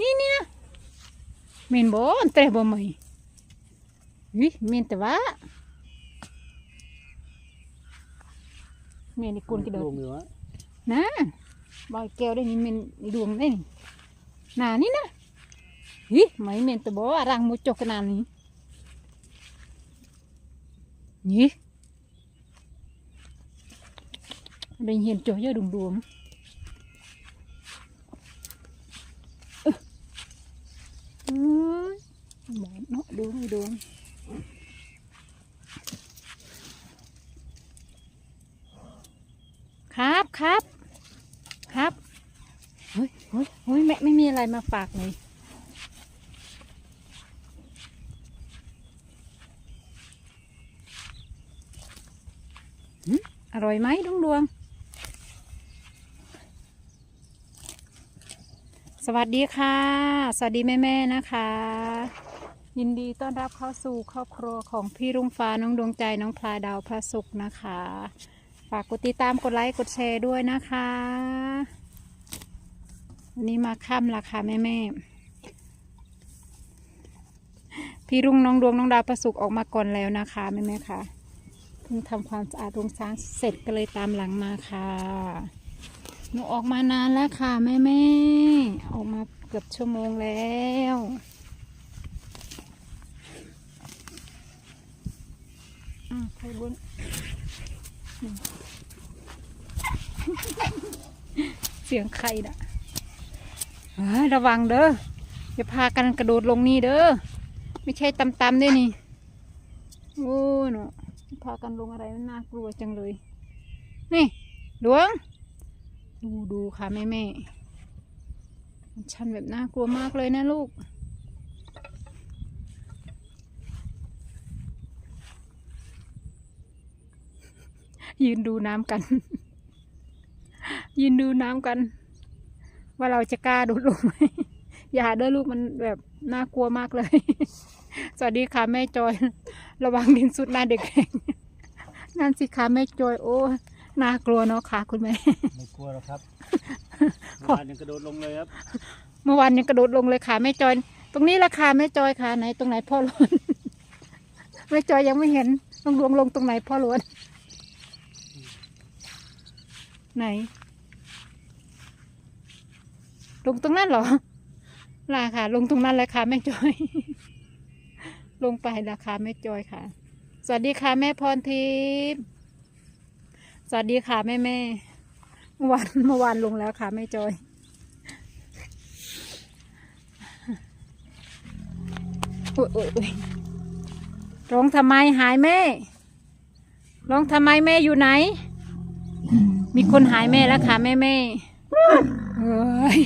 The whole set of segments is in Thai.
នេះនេះណាមានបងអន្ត្រេះបងមីនេះមានតវ៉ាមាននេះគុណគេដូចណាបើកែវនេះមានឌួងនេះណានេះណាហីម៉េចមានតបអារាំងមួយចុះកណាននេះនេះមិនហ៊ានចុះយើឌួងឌួង หมอนเนาะดูให้ดวงครับครับ ครับเฮ้ยเฮ้ยเฮ้ยแม่ไม่มีอะไรมาฝากเลยอร่อยไหมดวงดวง สวัสดีค่ะ สวัสดีแม่แม่ๆนะคะ ยินดีต้อนรับเข้าสู่ครอบครัวของพี่รุ่งฟ้าน้องดวงใจน้องพลายดาวพระศุกร์นะคะ ฝากกดติดตามกดไลค์กดแชร์ด้วยนะคะวันนี้มาค่ำราคาแม่แม่พี่รุ่งน้องดวงน้องดาวประสุกออกมาก่อนแล้วนะคะแม่แม่ค่ะเพิ่งทำความสะอาดโรงช้างเสร็จก็เลยตามหลังมาค่ะหนูออกมานานแล้วค่ะแม่แม่ออกมาเกือบชั่วโมงแล้ว อะใครบุญเสียงใครน่ะเฮ้ยระวังเด้ออย่าพากันกระโดดลงนี่เด้อไม่ใช่ตำๆด้วยนี่โอ้เนาะพากันลงอะไรมันน่ากลัวจังเลย นี่ หลวง ดูดูค่ะแม่แม่ชันแบบน่ากลัวมากเลยนะลูก ยืนดูน้ำกัน ยืนดูน้ำกัน ว่าเราจะกล้าโดดลงไหมอย่าเด้อลูกมันแบบน่ากลัวมากเลย สวัสดีค่ะแม่จอย ระวังดินสุดหน้าเด็กแข็งนั่นสิค่ะแม่จอยโอ้น่ากลัวเนาะค่ะคุณแม่ไม่กลัวหรอกครับพอเมื่อวานยังกระโดดลงเลยครับเมื่อวานยังกระโดดลงเลยค่ะแม่จอย ตรงนี้ละค่ะแม่จอยค่ะไหนตรงไหนพ่อหลวนแม่จอยยังไม่เห็นลงลงลงตรงไหนพ่อหลวน ไหน ลงตรงนั้นเหรอล่ะค่ะ ลงตรงนั้นเลยค่ะแม่จอย ลงไปละค่ะแม่จอยค่ะ สวัสดีค่ะแม่พรทิพย์สวัสดีค่ะแม่แม่เมื่อวานเมื่อวานลงแล้วค่ะแม่จอยโอยโอ้ยโอ้ยร้องทำไมหายแม่ร้องทำไมแม่อยู่ไหน มีคนหายแม่แล้วค่ะแม่แม่เฮ้ย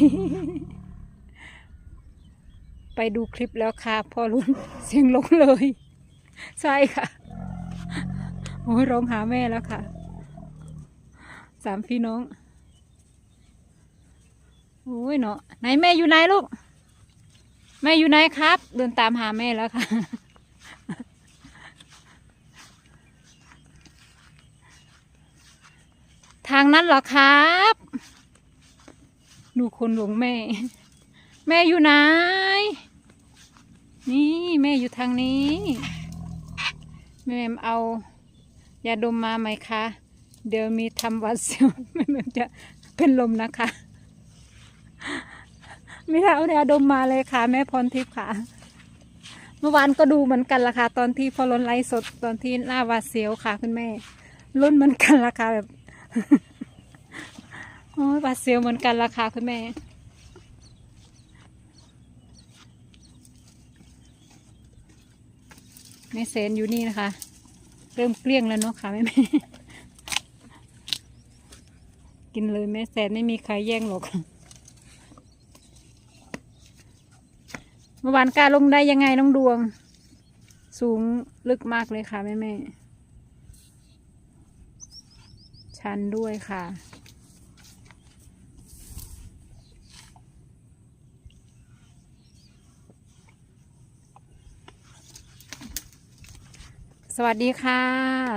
ไปดูคลิปแล้วค่ะพอรุนเสียงลงเลย ใช่ค่ะโอ้ยร้องหาแม่แล้วค่ะ สามพี่น้องโอ้ยเนาะไหนแม่อยู่ไหนลูก แม่อยู่ไหนครับ เดินตามหาแม่แล้วค่ะ ทางนั้นเหรอครับ ดูคนหลวงแม่ แม่อยู่ไหน นี่แม่อยู่ทางนี้ แม่เอายาดมมาไหมคะ เดี๋ยวมีทำวัดเสียวแม่แมจะเป็นลมนะคะไม่ได้เอายาดมมาเลยค่ะ แม่พรทิพย์ค่ะ เมื่อวานก็ดูเหมือนกันละค่ะ ตอนที่พอลนไลฟ์สดตอนที่หน้าวาดเสียวค่ะ คุณแม่รุ่นเหมือนกันละค่ะแบบ โอ้ยหวาเสียวเหมือนกันละค่ะคุณแม่ แม่เซนอยู่นี่นะคะ เริ่มเกลี้ยงแล้วเนาะค่ะแม่แม่กินเลยแม่แซนไม่มีใครแย่งหรอก เมื่อวานกาลงได้ยังไงน้องดวง สูงลึกมากเลยค่ะแม่แม่ ชั้นด้วยค่ะ สวัสดีค่ะ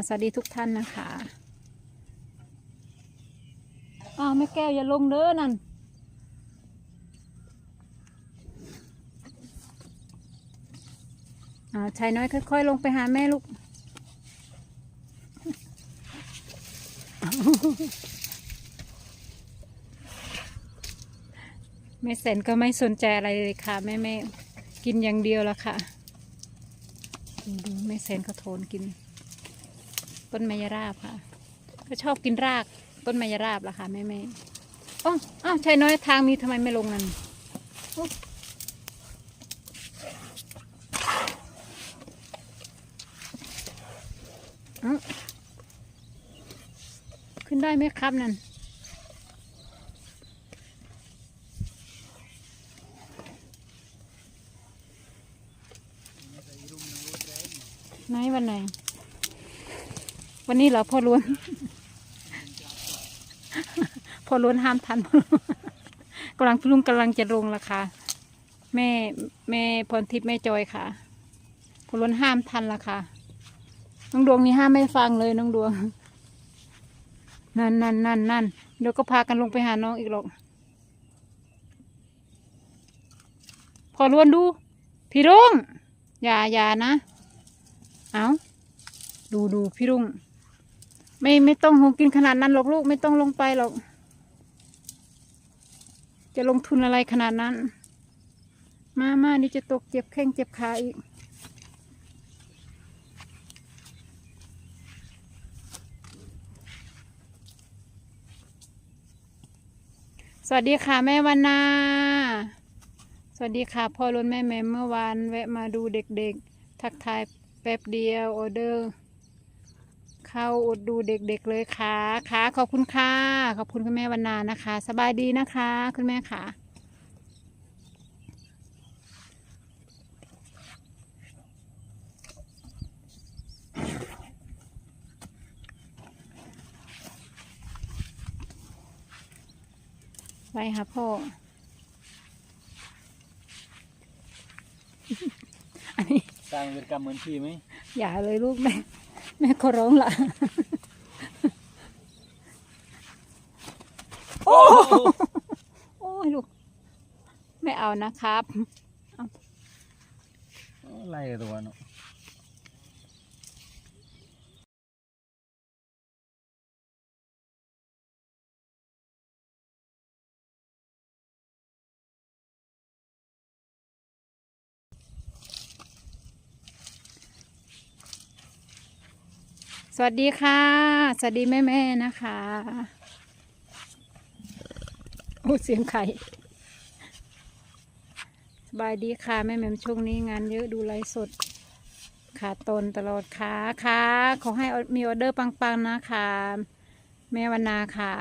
สวัสดีทุกท่านนะคะอ้าวแม่แก้วอย่าลงเด้อนั่นอ้าวชายน้อยค่อย ๆ ลงไปหาแม่ลูก แม่แสนก็ไม่สนใจอะไรเลยค่ะแม่แม่กินอย่างเดียวละค่ะ ดูแม่แสนเขาโทนกิน ต้นไมยราบค่ะ ก็ชอบกินรากต้นไมยราบละค่ะแม่แม่อ๋ออ้าวชายน้อยทางมีทำไมไม่ลงนั่นขึ้นได้ไหมครับนั่น ไหน วันไหน วันนี้เหรอพ่อล้วน พ่อล้วนห้ามทันกำลังลุงกำลังจะลงละค่ะแม่แม่พรทิพย์แม่จอยค่ะพอล้วนห้ามทันละค่ะ น้องดวงนี่ห้ามไม่ฟังเลยน้องดวง นั่นนั่นนั่นนั่นเดี๋ยวก็พากันลงไปหาน้องอีกหรอก พอล้วนดู พี่รุ่งอย่าอย่านะ เอาดูดูพี่รุ่ง ไม่ไม่ต้องหงกินขนาดนั้นหรอกลูกไม่ต้องลงไปหรอก จะลงทุนอะไรขนาดนั้น มามานี่จะตกเจ็บแข้งเจ็บขาอีกสวัสดีค่ะแม่วันนา สวัสดีค่ะพ่อรุนแม่แม่เมื่อวานแวะมาดูเด็กๆ ทักทาย แป๊บเดียวออเดอร์ เข้าอดดูเด็กๆเลยค่ะค่ะขอบคุณค่ะ ขอบคุณคุณแม่วันนานะคะ สบายดีนะคะ คุณแม่ค่ะไปค่ะพ่อ อันนี้ สร้างเวรกรรมเหมือนพี่ไหมอย่าเลยลูกแม่แม่ขอร้องละโอ้โอ้ยลูกไม่เอานะครับ ไล่ตัวเนาะ สวัสดีค่ะ สวัสดีแม่แม่นะคะ โอ้เสียงไข่ สบายดีค่ะ แม่แม่ช่วงนี้งานเยอะดูไลฟ์สด ขาตนตลอดค่ะค่ะ ขอให้มีออเดอร์ปังๆนะคะ แม่วันนาค่ะ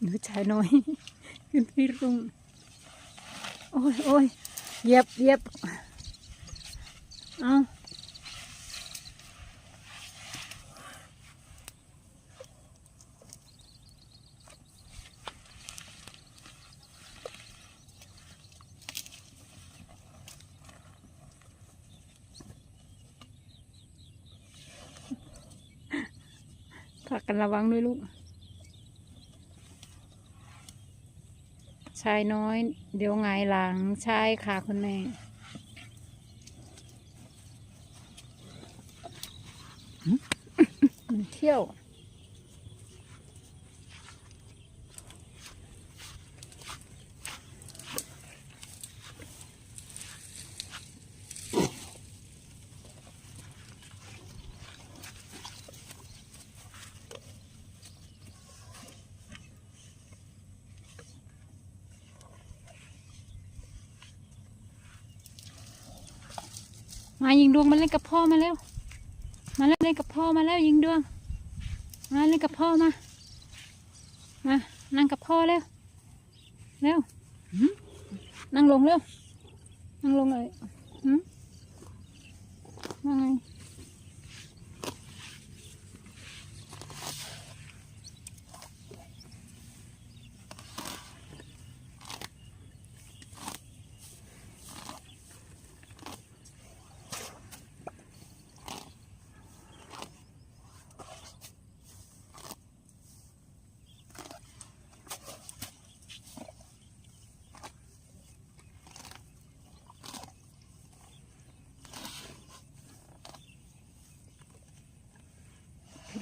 หนูชายน้อยขึ้นพี่รุ่ง โอ้ยโอ้ยเย็บเย็บเอาฝากกันระวังด้วยลูก ชายน้อย เดี๋ยวไงายหลังใช่ค่ะคุณแม่เที่ยว ยิงดวงมาเล่นกับพ่อมาแล้วมาเล่นกับพ่อมาแล้วยิงดวง มาเล่นกับพ่อมา มา นั่งกับพ่อแล้วเร็ว นั่งลงเร็ว นั่งลงเลยนั่งไง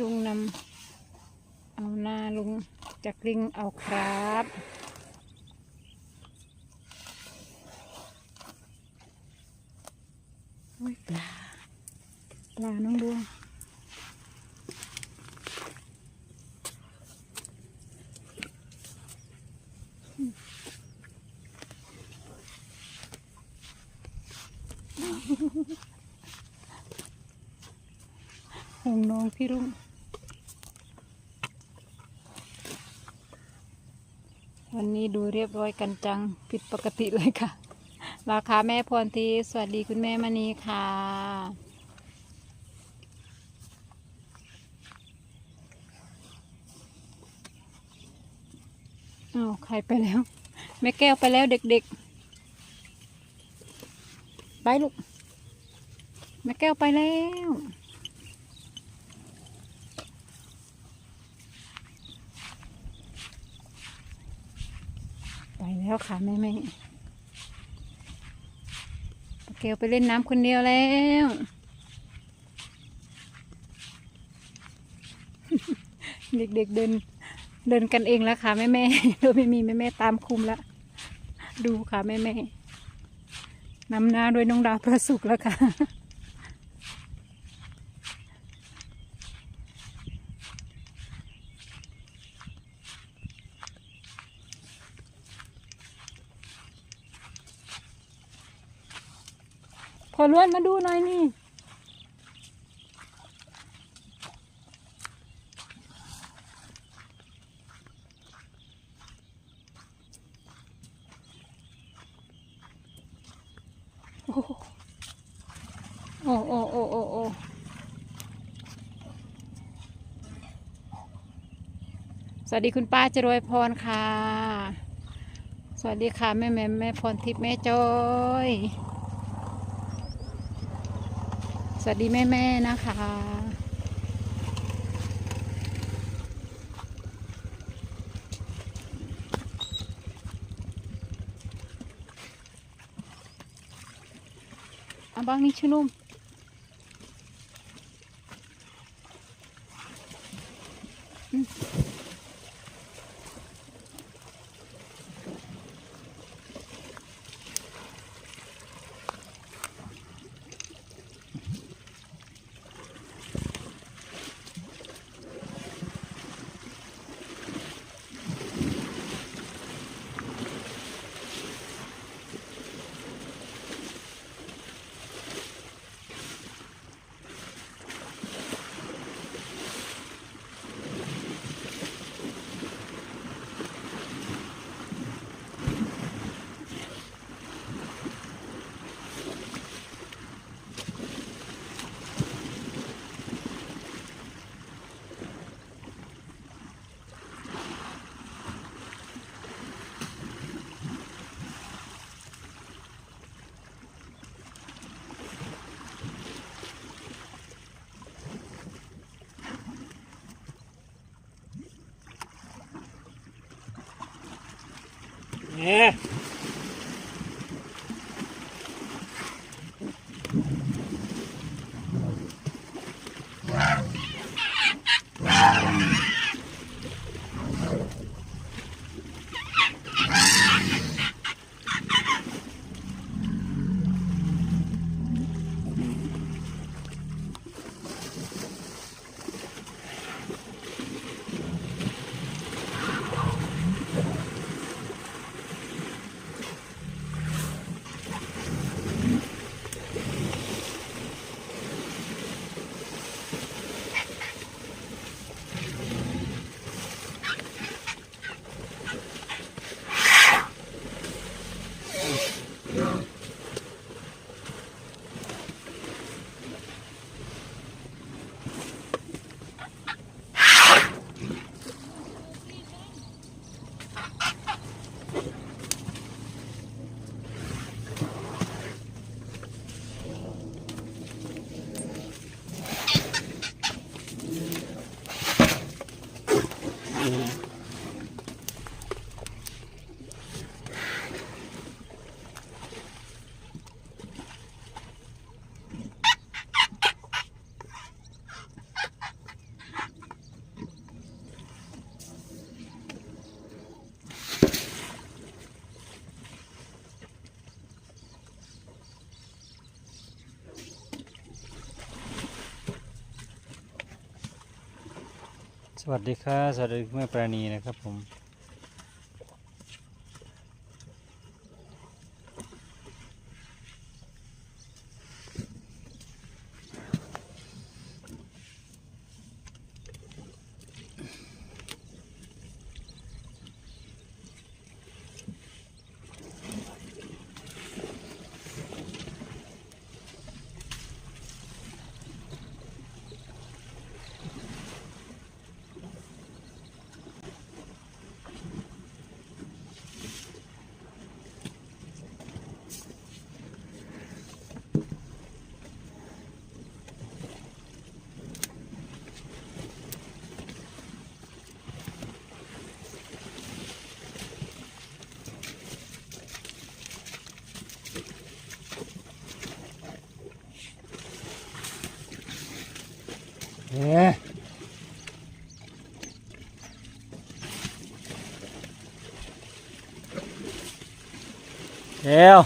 ลุงนำเอาหน้าลุงจากลิงเอาครับโอ้ยปลา ปลาน้องดวง หงน้องพี่รุ่ง วันนี้ดูเรียบร้อยกันจังผิดปกติเลยค่ะ ราคาแม่พรทีสวัสดีคุณแม่มณีค่ะ อ้าวใครไปแล้ว แม่แก้วไปแล้วเด็กๆ ไปลูก แม่แก้วไปแล้ว แล้วค่ะแม่แม่แม่แก้วไปเล่นน้ำคนเดียวแล้วเด็กๆเดินเดินกันเองแล้วค่ะแม่แม่โดยไม่มีแม่แม่ตามคุมแล้วดูค่ะแม่แม่นำหน้าโดยน้องดาวประสุกแล้วค่ะ อล้วนมาดูหน่อยนี่ โอ้โอ้โอ้โอ้โอ้สวัสดีคุณป้าจรวยพรค่ะ สวัสดีค่ะ แม่แม่แม่พรทิพย์แม่จอย สวัสดีแม่แม่ๆนะคะ Abang ni Chunum. Hmm. เสวัสดีครับสวัสดีแม่ปราณีนะครับผม เนี่ยเอว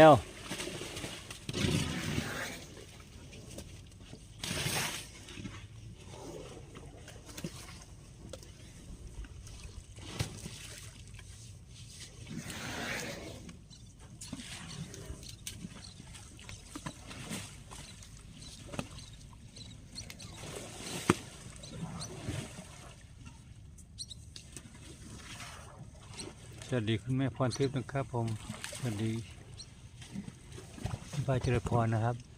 เกวสวัสดีคุณแม่พรทิพย์นะครับผม สวัสดี คุณป้าเจริญพรนะครับ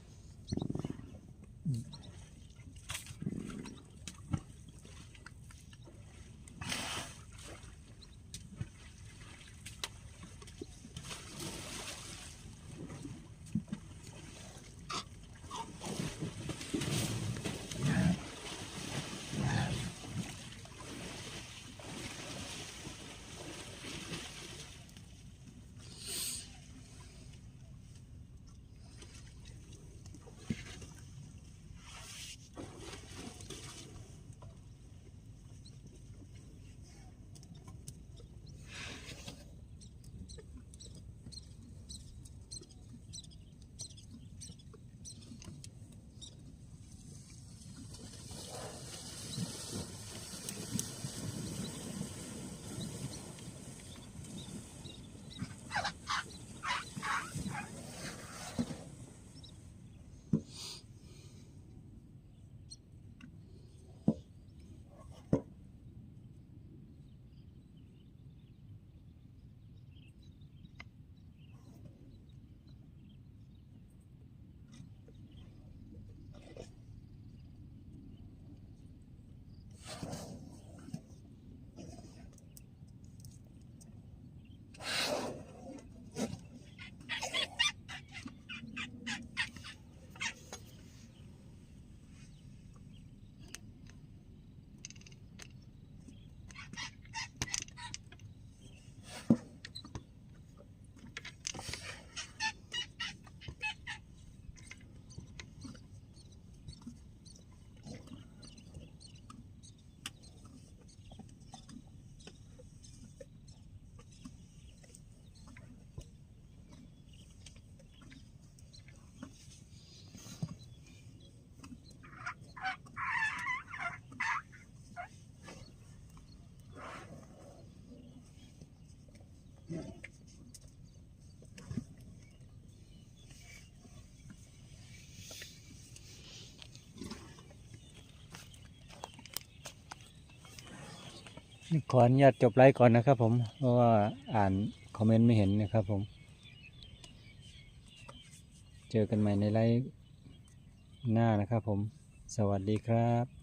ขออนุญาตจบไลฟ์ก่อนนะครับผม เพราะว่าอ่านคอมเมนต์ไม่เห็นนะครับผม เจอกันใหม่ในไลฟ์หน้านะครับผม สวัสดีครับ